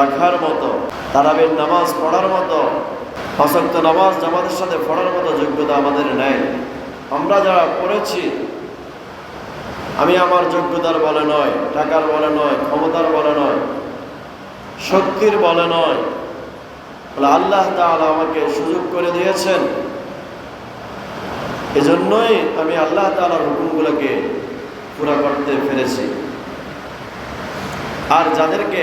রাখার মতো, তারাবের নামাজ পড়ার মতো হসক্ত নামাজ জামাতের সাথে পড়ার মতো যোগ্যতা আমাদের নেই। আমরা যারা পড়েছি, আমি আমার যোগ্যতার বলে নয়, টাকার বলে নয়, ক্ষমতার বলে নয়, শক্তির বলে নয় বলে আল্লাহ তাআলা আমাকে সুযোগ করে দিয়েছেন। এজন্যই আমি আল্লাহ তাআলার হুকুমগুলোকে পুরা করতে পেরেছি। আর যাদেরকে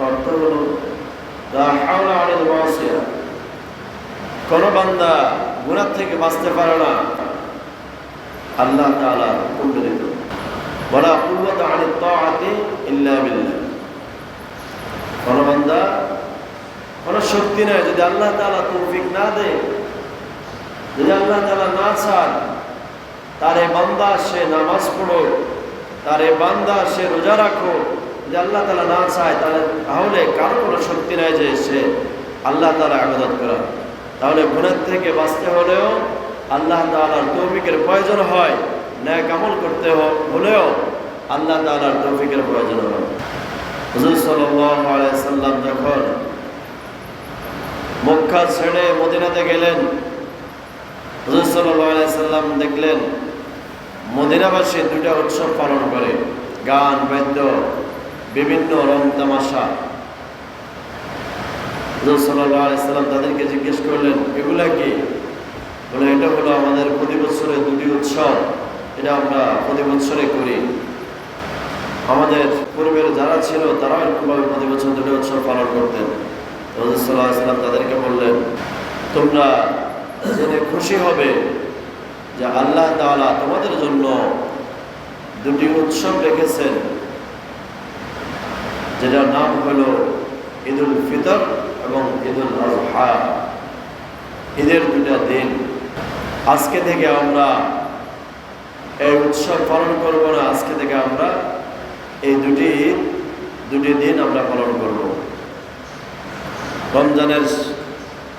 অর্থ হলো কোন বান্দা গুনাহ থেকে বাঁচতে পারে না। আল্লাহ তাআলা কুদরত ওয়ালা কুওয়াতা আনিত তাআতি ইল্লা বিল্লাহ। কোন বান্দা কোন শক্তি নাই, যদি আল্লাহ তাআলা তৌফিক না দেয়, যদি আল্লাহ তালা না চান, তার বান্দা সে নামাজ পড়ো তার বান্দা সে রোজা রাখো যদি আল্লাহ তালা না চায়, তাহলে তাহলে কারও কোনো শক্তি নাই যে সে আল্লাহ তালা আবেদন করা তাহলে গুণের থেকে বাঁচতে হলেও আল্লাহ তালার তৌফিকের প্রয়োজন হয়, ন্যায় কামল করতে হলেও আল্লাহ তালার তৌফিকের প্রয়োজন হয়। হুজুর সাল্লাম যখন মক্কা ছেড়ে মদিনাতে গেলেন, হুজুর সাল্লাম দেখলেন, মদিনাবাসী দুটা উৎসব পালন করে, গান, বাদ্য বিভিন্ন রং তামাশা। হুজুর সাল্লাম তাদেরকে জিজ্ঞেস করলেন, এগুলা কি? বলে, এটা হলো আমাদের প্রতি বছরে দুটি উৎসব। এটা আমরা প্রতি বছরে করি। আমাদের পূর্বের যারা ছিল, তারাও এরকমভাবে প্রতি বছর দুটি উৎসব পালন করতেন। হুজুর সাল্লাহ সাল্লাম তাদেরকে বললেন, তোমরা জেনে খুশি হবে যে আল্লাহ তাআলা তোমাদের জন্য দুটি উৎসব রেখেছেন। যেটার নাম হলো ঈদুল ফিতর এবং ঈদুল আজহা। ঈদের দুটা দিন। আজকে থেকে আমরা এই উৎসব পালন করব না, আজকে থেকে আমরা এই দুটি ঈদ, দুটি দিন আমরা পালন করব। রমজানের,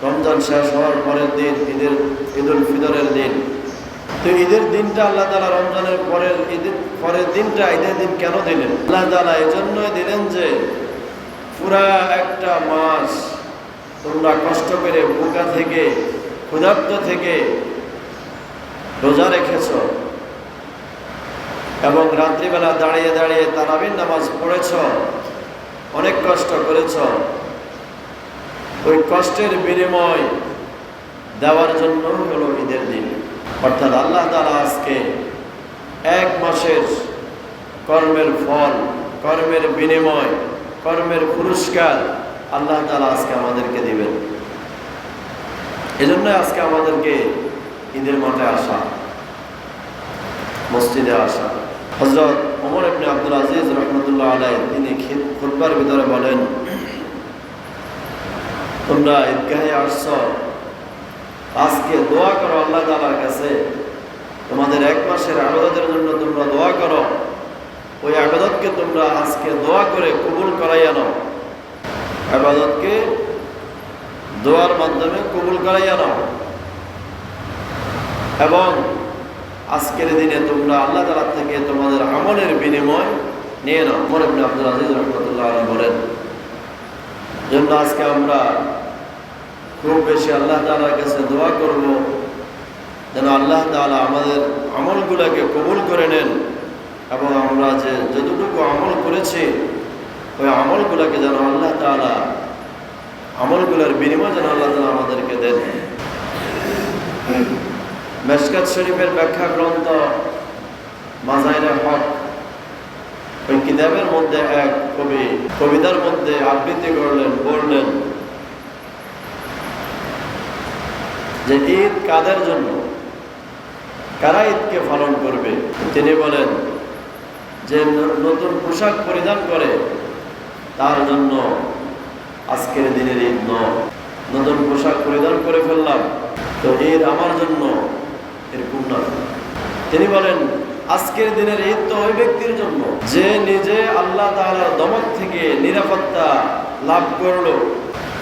রমজান শেষ হওয়ার পরের দিন, ঈদের, ঈদুল ফিতরের দিন। তো ঈদের দিনটা আল্লাহ তালা রমজানের পরের ঈদের, পরের দিনটা ঈদের দিন কেন দিলেন? আল্লাহ তালা এই জন্যই দিলেন যে পুরা একটা মাস তোমরা কষ্ট করে বোকা থেকে, ক্ষুধার্ত থেকে রোজা রেখেছ এবং রাত্রিবেলা দাঁড়িয়ে দাঁড়িয়ে তারাবির নামাজ পড়েছ, অনেক কষ্ট করেছ। ওই কষ্টের বিনিময় দেওয়ার জন্য হলো ঈদের দিন। অর্থাৎ আল্লাহ তালা আজকে এক মাসের কর্মের ফল, কর্মের বিনিময়, কর্মের পুরস্কার আল্লাহ তালা আজকে আমাদেরকে দিবেন। এজন্য আজকে আমাদেরকে ঈদের মাঠে আসা, মসজিদে আসা। হজরত ওমর ইবনে আব্দুল আজিজ রহমতুল্লাহ আলাই তিনি খুতবার ভিতরে বলেন, তোমরা ঈদগাহে আসছ আজকে দোয়া করো আল্লাহ তালার কাছে। তোমাদের এক মাসের আবেদতের জন্য তোমরা দোয়া করো। ওই আবেদতকে তোমরা আজকে দোয়া করে কবুল করাই আনো আবাদতকে দোয়ার মাধ্যমে কবুল করাই আনো এবং আজকের দিনে তোমরা আল্লাহ তালা থেকে তোমাদের আমলের বিনিময় নিয়ে নাও। মনে আব্দুল আজিজ রহমতুল্লাহ বলেন, জন্য আজকে আমরা খুব বেশি আল্লাহ তালার কাছে দোয়া করব যেন আল্লাহ তালা আমাদের আমলগুলোকে কবুল করে নেন এবং আমরা যে যতটুকু আমল করেছি, ওই আমলগুলোকে যেন আল্লাহ তালা আমলগুলোর বিনিময় যেন আল্লাহ তালা আমাদেরকে দেন। মেশকাত শরীফের ব্যাখ্যা গ্রন্থ মাজাইরে হক, ওই কিতাবের মধ্যে এক কবি, কবিতার মধ্যে আবৃত্তি করলেন, বললেন যে ঈদ কাদের জন্য? কারা ঈদকে পালন করবে? তিনি বলেন, যে নতুন পোশাক পরিধান করে, তার জন্য আজকের দিনের ঈদ নতুন পোশাক পরিধান করে ফেললাম, তো ঈদ আমার জন্য এর পূর্ণ তিনি বলেন, আজকের দিনের ঈদ তো ওই ব্যক্তির জন্য। যে নিজে আল্লাহ তাআলার দমক থেকে নিরাপত্তা লাভ করল,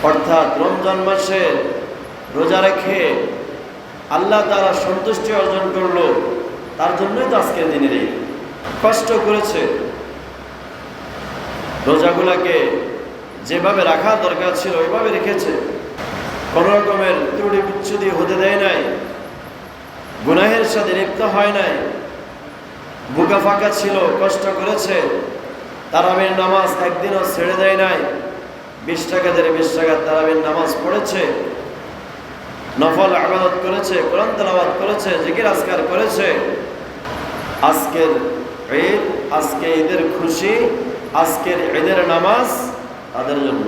অর্থাৎ রমজান মাসে রোজা রেখে আল্লাহ তারা সন্তুষ্টি অর্জন করল, তার জন্যই তো আজকের দিনের ঈদ কষ্ট করেছে। রোজাগুলাকে যেভাবে রাখা দরকার ছিল, ওইভাবে রেখেছে। কোনো রকমের ত্রুটি বিচ্ছুতি হতে দেয় নাই। গুনাহের সাথে লিপ্ত হয় নাই। বুকা ফাঁকা ছিল, কষ্ট করেছে। তারাবির নামাজ একদিনও ছেড়ে দেয় নাই। বিশ টাকা ধরে বিশ টাকা তারাবির নামাজ পড়েছে। নফল আবাদত করেছে, কোরআন তালাবাদ করেছে, জিকির আজকার করেছে। আজকের ঈদ, আজকে ঈদের খুশি, আজকের ঈদের নামাজ তাদের জন্য।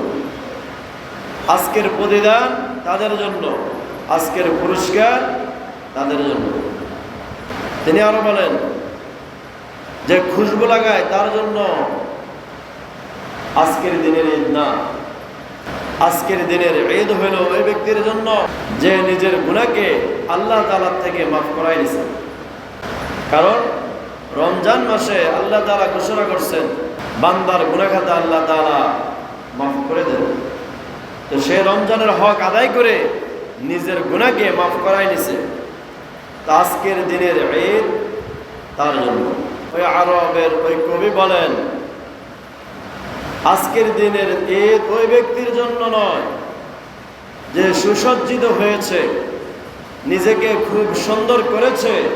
আজকের প্রতিদান তাদের জন্য। আজকের পুরস্কার তাদের জন্য। তিনি আরও বলেন, যে খুশবু লাগায় তার জন্য আজকের দিনের ঈদ না। আজকের দিনের ঈদ হইল ওই ব্যক্তির জন্য যে নিজের গুণাকে আল্লাহ তালার থেকে মাফ করাই দিছে। কারণ রমজান মাসে আল্লাহ তালা ঘোষণা করছেন, বান্দার গুণাখাতা আল্লাহ তালা মাফ করে দেন। তো সে রমজানের হক আদায় করে নিজের গুণাকে মাফ করাই নিছে। তা আজকের দিনের ঈদ তার জন্য। ওই আরবের ওই কবি বলেন আজকের দিনের ঈদ ওই ব্যক্তির জন্য নয়, যে সুসজ্জিত হয়েছে, নিজেকে খুব সুন্দর করেছে,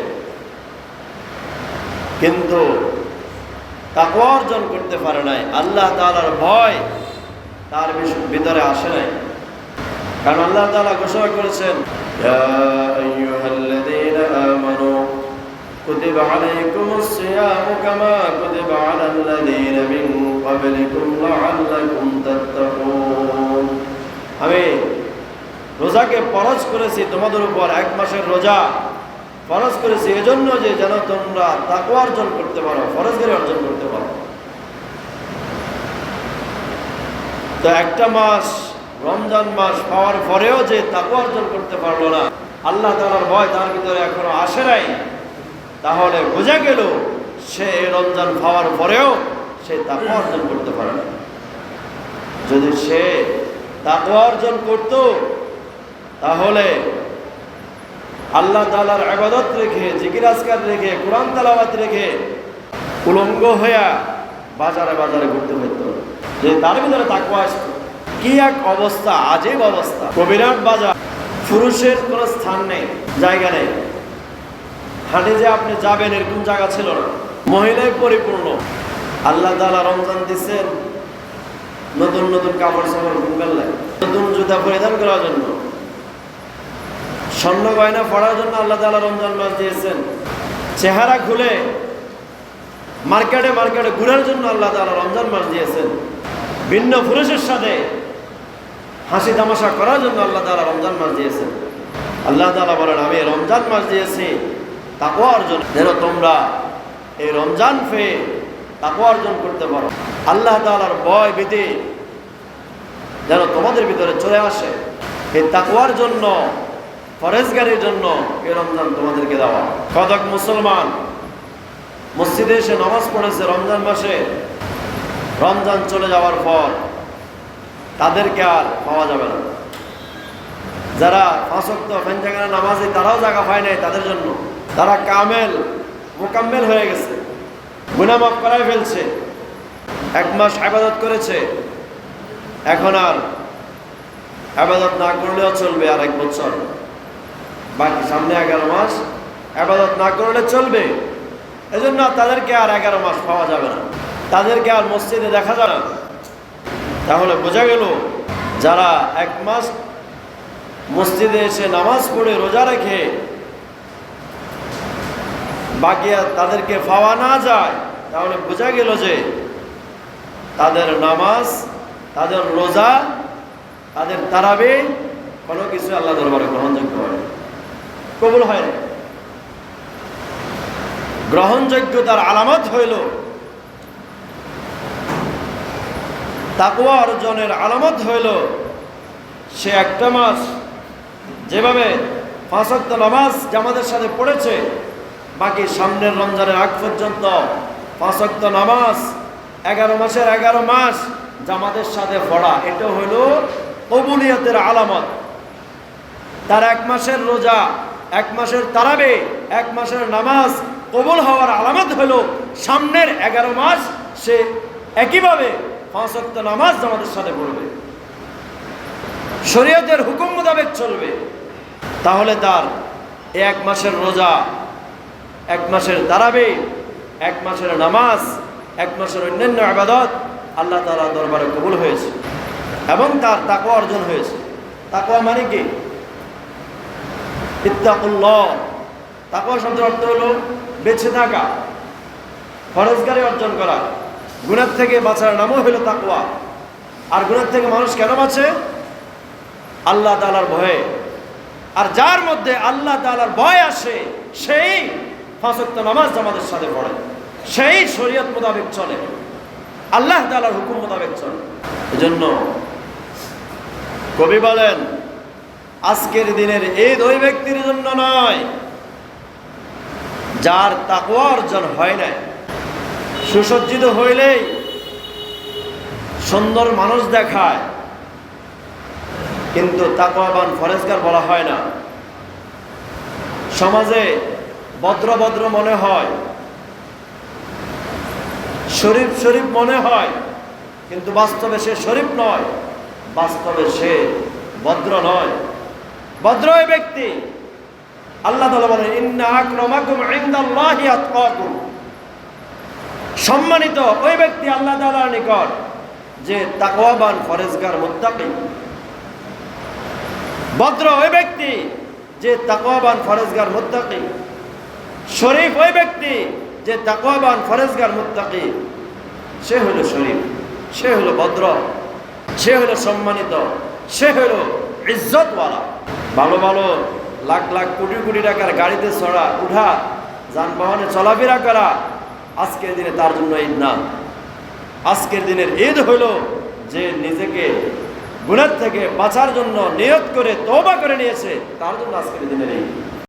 কিন্তু তাকে অর্জন করতে পারে নাই। আল্লাহ তালার ভয় তার ভিতরে আসে নাই। কারণ আল্লাহ তালা ঘোষণা করেছেন, "ইয়া আইয়ুহাল্লাযীনা আমানু কুতিবা আলাইকুমুস সিয়ামু কামা কুতিবা আমি রোজাকে ফরজ করেছি তোমাদের উপর এক মাসের রোজা ফরজ করেছি এজন্য যে যেন তোমরা তাকওয়া অর্জন করতে পারো ফরজ করে অর্জন করতে পারো। তো একটা মাস, রমজান মাস পাওয়ার পরেও যে তাকু অর্জন করতে পারল না, আল্লাহ তালার ভয় তার ভিতরে এখনও আসে নাই। তাহলে বোঝা গেল সে রমজান পাওয়ার পরেও সে তাকু অর্জন করতে পারে না। যদি সে তাকু অর্জন করত, তাহলে আল্লাহ তালার আবাদত রেখে জিকির আজকার রেখে, কোরআন তালাবাত রেখে উলঙ্গ হইয়া বাজারে বাজারে ঘুরতে হইতো যে তার ভিতরে তাকুয়া আসতো। কি এক অবস্থা, আজীব অবস্থা। কবিরাট বাজার, পুরুষের কোনো স্থান নেই, জায়গা নেই। হাঁটে যে আপনি যাবেন এরকম জায়গা ছিল না। মহিলায় পরিপূর্ণ। আল্লাহ তালা রমজান দিচ্ছেন নতুন নতুন কাপড় চাপড় ঘুমবেল্লে নতুন জুতা পরিধান করার জন্য। স্বর্ণ গয়না পড়ার জন্য আল্লাহ তালা রমজান মাস দিয়েছেন। চেহারা খুলে, মার্কেটে মার্কেটে ঘুরার জন্য আল্লাহ তালা রমজান মাস দিয়েছেন। ভিন্ন পুরুষের সাথে হাসি তামাশা করার জন্য আল্লাহ তালা রমজান মাস দিয়েছেন। আল্লাহ তালা বলেন, আমি রমজান মাস দিয়েছি তাকও অর্জন যেন তোমরা এই রমজান পেয়ে তাকও অর্জন করতে পারো। আল্লাহ তালার ভয় ভীতি যেন তোমাদের ভিতরে চলে আসে। এই তাকওয়ার জন্য ফরেজগারির জন্য এই রমজান তোমাদেরকে দেওয়া। কতক মুসলমান মসজিদে এসে নামাজ পড়েছে রমজান মাসে, রমজান চলে যাওয়ার পর তাদেরকে আর পাওয়া যাবে না। যারা পাঁচক্ত ফেঞ্জাগানা নামাজে তারাও জায়গা পায় নাই তাদের জন্য। তারা কামেল, মোকাম্মেল হয়ে গেছে। গুনামাফ করাই ফেলছে। এক মাস আবাদত করেছে। এখন আর আবাদত না করলেও চলবে আর এক বছর। বাকি সামনে এগারো মাস আবাদত না করলে চলবে। এজন্য তাদেরকে আর এগারো মাস পাওয়া যাবে না। তাদেরকে আর মসজিদে দেখা যাবে না। তাহলে বোঝা গেল যারা এক মাস মসজিদে এসে নামাজ পড়ে রোজা রেখে বাকি তাদেরকে পাওয়া না যায় তাহলে বোঝা গেল যে তাদের নামাজ, তাদের রোজা, তাদের তারাবে কোনো কিছু আল্লাহ দরবারে গ্রহণযোগ্য হয়। কবুল হয় না গ্রহণযোগ্যতার আলামত হইল তাকুয়া অর্জনের আলামত হইল সে একটা মাস যেভাবে পাঁচক্ত নামাজ জামাতের সাথে পড়েছে, বাকি সামনের রমজানের আগ পর্যন্ত পাঁচক্ত নামাজ, এগারো মাসের এগারো মাস জামাতের সাথে পড়া এটা হইল কবুলিয়তের আলামত। তার এক মাসের রোজা, এক মাসের তারাবে, এক মাসের নামাজ কবুল হওয়ার আলামত হলো সামনের এগারো মাস সে একইভাবে পাঁচ ওয়াক্ত নামাজ জামাতের সাথে পড়বে। শরীয়তের হুকুম মোতাবেক চলবে। তাহলে তার এক মাসের রোজা, এক মাসের তারাবে এক মাসের নামাজ, এক মাসের অন্যান্য আবাদত আল্লাহ তালা দরবারে কবুল হয়েছে এবং তার তাকওয়া অর্জন হয়েছে। তাকওয়া মানে কি? ইত্তাকুল্লাহ। তাকওয়া শব্দের অর্থ হলো বেঁচে থাকা, ফরজগারি অর্জন করা। গুণের থেকে বাঁচার নামও হলো তাকওয়া। আর গুণের থেকে মানুষ কেন বাঁচে? আল্লাহ তালার ভয়ে। আর যার মধ্যে আল্লাহ তালার ভয় আসে, সেই ফাঁসক্ত নামাজ আমাদের সাথে পড়ে। সেই শরীয়ত মোতাবেক চলে। আল্লাহ তালার হুকুম মোতাবেক চলে। এজন্য কবি বলেন, আজকের দিনের এই দুই ব্যক্তির জন্য নয়, যার তাকওয়া অর্জন হয় নাই। সুসজ্জিত হইলেই সুন্দর মানুষ দেখায়। কিন্তু তাকওয়াবান ফরেজগার বলা হয় না। সমাজে ভদ্র ভদ্র মনে হয়। শরীফ শরীফ মনে হয়, কিন্তু বাস্তবে সে শরীফ নয়, বাস্তবে সে ভদ্র নয়। ভদ্র ব্যক্তি, আল্লাহ বলেন সম্মানিত ওই ব্যক্তি আল্লাহ তাআলার নিকট, যে তাকওয়াবান, ফরেজগার, মুত্তাকি। ভদ্র ওই ব্যক্তি, যে তাকওয়াবান, ফরেজগার, মুত্তাকি। শরীফ ওই ব্যক্তি যে তাকওয়াবান ফরেজগার মুত্তাকি। সে হলো শরীফ, সে হলো ভদ্র, সে হলো সম্মানিত, সে হলো ইজ্জতওয়ালা। ভালো ভালো, লাখ লাখ, কোটি কোটি টাকার গাড়িতে চড়া, উঠা, যানবাহনে চলাফেরা করা, আজকের দিনে তার জন্য ঈদ না। আজকের দিনের ঈদ হইল যে নিজেকে গুণের থেকে বাঁচার জন্য নিয়ত করে তওবা করে নিয়েছে, তার জন্য আজকের দিনের ঈদ।